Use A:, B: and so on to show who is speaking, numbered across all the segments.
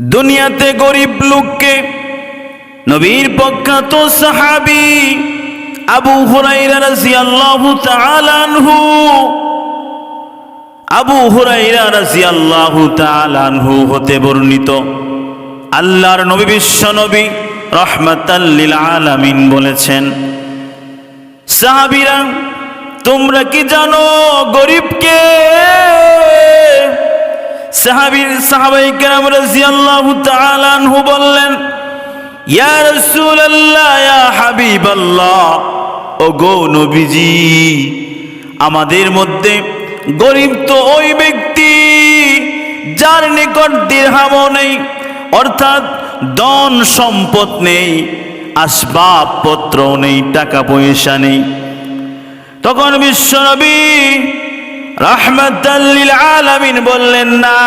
A: দুনিয়াতে গরিব লোককে নবীর প্রখ্যাত সাহাবি আবু হুরাইরা রাদিয়াল্লাহু তাআলা আনহু। আবু হুরাইরা রাদিয়াল্লাহু তাআলা আনহু হতে বর্ণিত, আল্লাহর নবী বিশ্ব নবী রহমাতাল আলামিন বলেছেন, সাহাবীরা, তোমরা কি জানো গরিবকে সাহাবাই আনহু বললেন ও আমাদের মধ্যে গরিব তো ওই ব্যক্তি যার নিকট দিরহামও নেই, অর্থাৎ ধন সম্পদ নেই আসবাবপত্র নেই, টাকা পয়সা নেই। তখন বিশ্বনবী রাহমাতাল্লিল আলামিন বললেন, না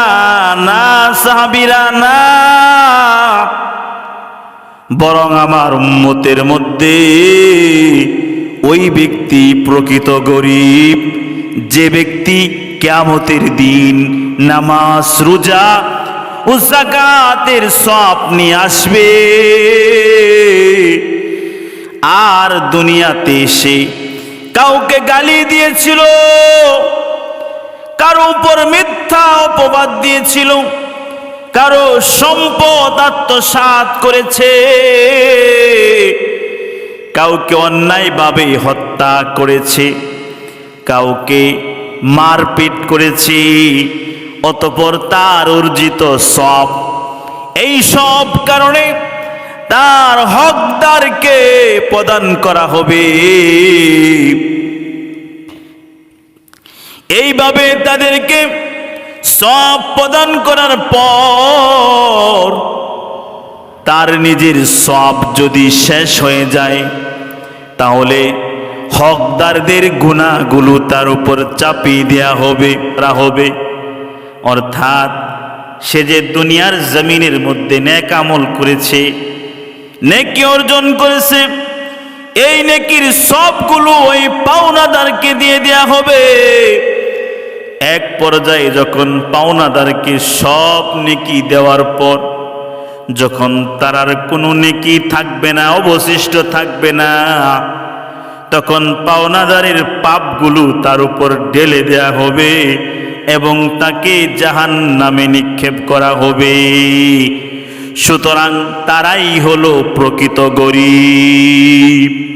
A: না সাহাবীরা, না। বরং আমার উম্মতের মধ্যে ওই ব্যক্তি প্রকৃত গরিব। যে ব্যক্তি কেয়ামতের দিন নামাজ, রোজা ও জাকাতের সব আসবে। আর দুনিয়াতে এসে কাউকে গালি দিয়েছিল। উপর মিথ্যা অপবাদ দিয়েছিল। কারও সম্পদ আত্মসাত করেছে। কাউকে অন্যায়ভাবে হত্যা করেছে। কাউকে মারপিট করেছে। অতপর তার অর্জিত সব। এই সব কারণে তার হকদারকে প্রদান করা হবে। এইভাবে তাদেরকে সব প্রদান করার পর তার নিজের সব যদি শেষ হয়ে যায়, তাহলে হকদারদের গুণাগুলো তার উপর চাপিয়ে দেয়া হবে রা হবে। অর্থাৎ সে যে দুনিয়ার জমিনের মধ্যে ন্যাক আমল করেছে, নেকি অর্জন করেছে, এই নেকির সবগুলো ওই পাওনাদারকে দিয়ে দেয়া হবে। এক পর্যায়ে যখন পাওনাদারকে সব নেকি দেওয়ার পর, যখন তার আর কোনো নেকি থাকবে না, অবশিষ্ট থাকবে না, তখন পাওনাদারের পাপগুলো তার উপর ঢেলে দেয়া হবে এবং তাকে জাহান নামে নিক্ষেপ করা হবে। সুতরাং তারাই হলো প্রকৃত গরিব।